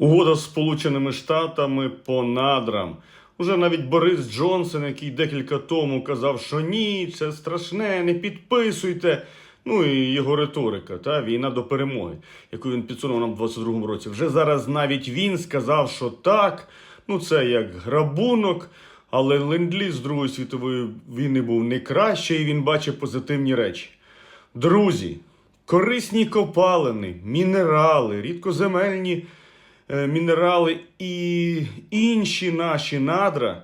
Угода з Сполученими Штатами по надрам. Уже навіть Борис Джонсон, який декілька тому казав, що ні, це страшне, не підписуйте. Ну і його риторика, та війна до перемоги, яку він підсунув нам в 22-му році. Вже зараз навіть він сказав, що так, ну це як грабунок, але ленд-ліз з Другої світової війни був не краще, і він бачить позитивні речі. Друзі, корисні копалини, мінерали, рідкоземельні мінерали і інші наші надра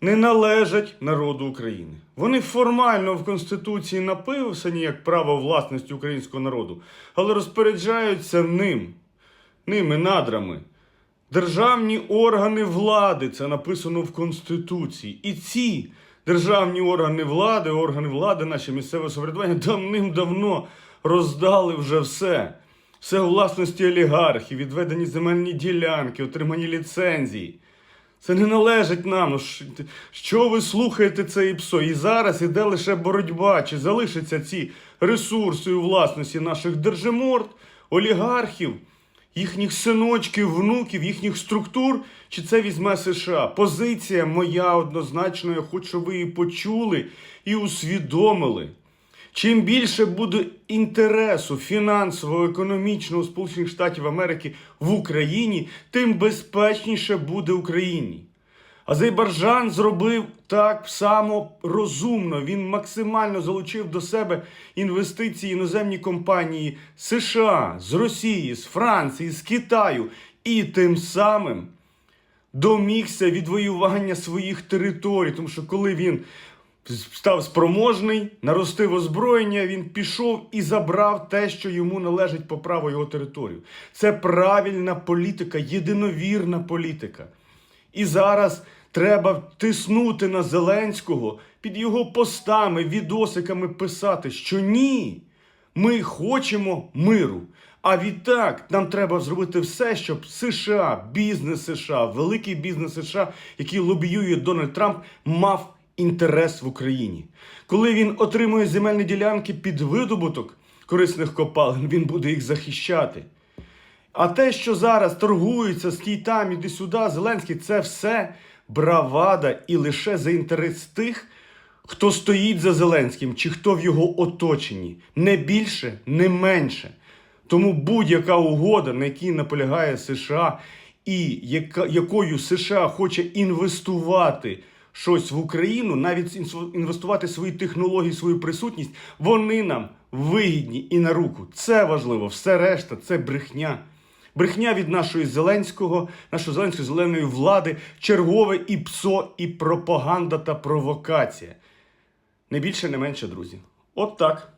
не належать народу України. Вони формально в Конституції написані як право власності українського народу, але розпоряджаються ним, ними надрами. Державні органи влади, це написано в Конституції. І ці державні органи влади, органи влади, наші місцеве самоврядування давним-давно роздали вже все. Все у власності олігархів, відведені земельні ділянки, отримані ліцензії. Це не належить нам. Ну, що ви слухаєте це ІПСО? І зараз іде лише боротьба, чи залишаться ці ресурси у власності наших держиморд, олігархів, їхніх синочків, внуків, їхніх структур, чи це візьме США? Позиція моя однозначно, я хочу, щоб ви її почули і усвідомили. Чим більше буде інтересу фінансового, економічного Сполучених Штатів Америки в Україні, тим безпечніше буде Україні. Азербайджан зробив так само розумно. Він максимально залучив до себе інвестиції іноземні компанії США, з Росії, з Франції, з Китаю і тим самим домігся відвоювання своїх територій. Тому що коли він став спроможний, наростив озброєння, він пішов і забрав те, що йому належить по праву його територію. Це правильна політика, єдиновірна політика. І зараз треба тиснути на Зеленського під його постами, відосиками писати, що ні, ми хочемо миру. А відтак нам треба зробити все, щоб США, бізнес США, великий бізнес США, який лобіює Дональд Трамп, мав інтерес в Україні. Коли він отримує земельні ділянки під видобуток корисних копалин, він буде їх захищати. А те, що зараз торгуються з там, іди сюди, Зеленський, це все бравада і лише за інтерес тих, хто стоїть за Зеленським чи хто в його оточенні. Не більше, не менше. Тому будь-яка угода, на якій наполягає США, і якою США хоче інвестувати щось в Україну, навіть інвестувати свої технології, свою присутність, вони нам вигідні і на руку. Це важливо. Все решта це брехня. Брехня від нашої Зеленського, нашої зеленської зеленої влади, чергове і ПСО, і пропаганда та провокація. Не більше, не менше, друзі. От так.